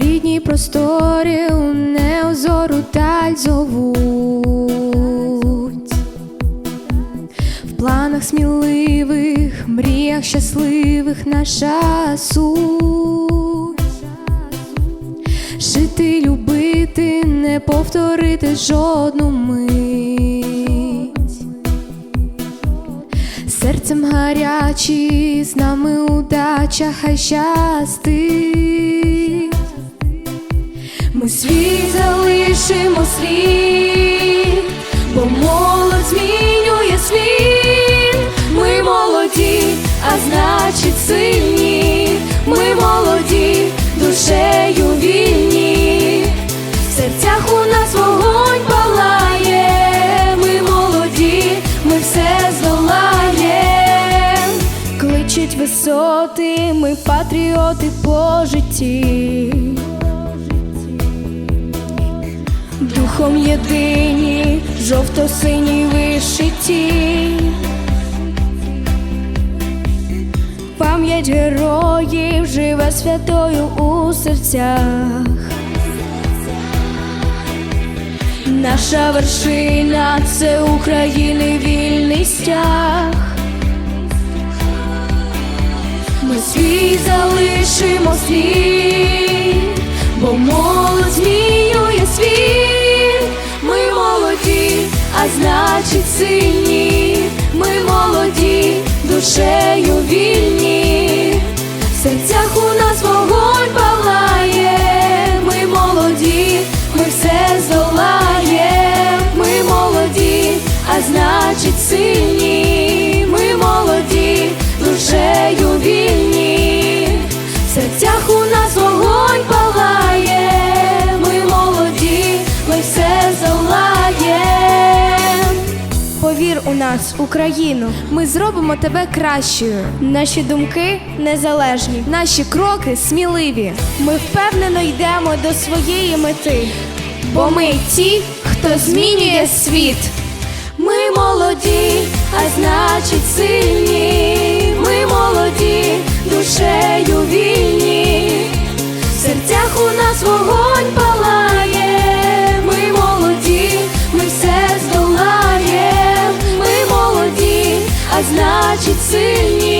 Рідні простори у неозору даль зовуть. В планах сміливих, мріях щасливих наша суть. Жити, любити, не повторити жодну мить. Серцем гарячі, з нами удача, хай щастить. Світ залишимо слід, бо молодь змінює світ. Ми молоді, а значить сильні. Ми молоді, душею вільні. В серцях у нас вогонь палає. Ми молоді, ми все здолаєм. Кличуть висоти, ми патріоти по житті. Духом єдині, жовто-сині вишиті. Пам'ять героїв живе святою у серцях. Наша вершина це України вільний стяг. Ми світ залишимо слід, бо Ми а значить сильні. Ми молоді, душею вільні. Повір у нас, Україну, Ми зробимо тебе кращою. наші думки незалежні. Наші кроки сміливі. Ми впевнено йдемо до своєї мети. Бо ми ті, хто змінює світ. Ми молоді, а значить сильні. Ми молоді, душею вільні. В серцях у нас вогонь палає. Значить сильні.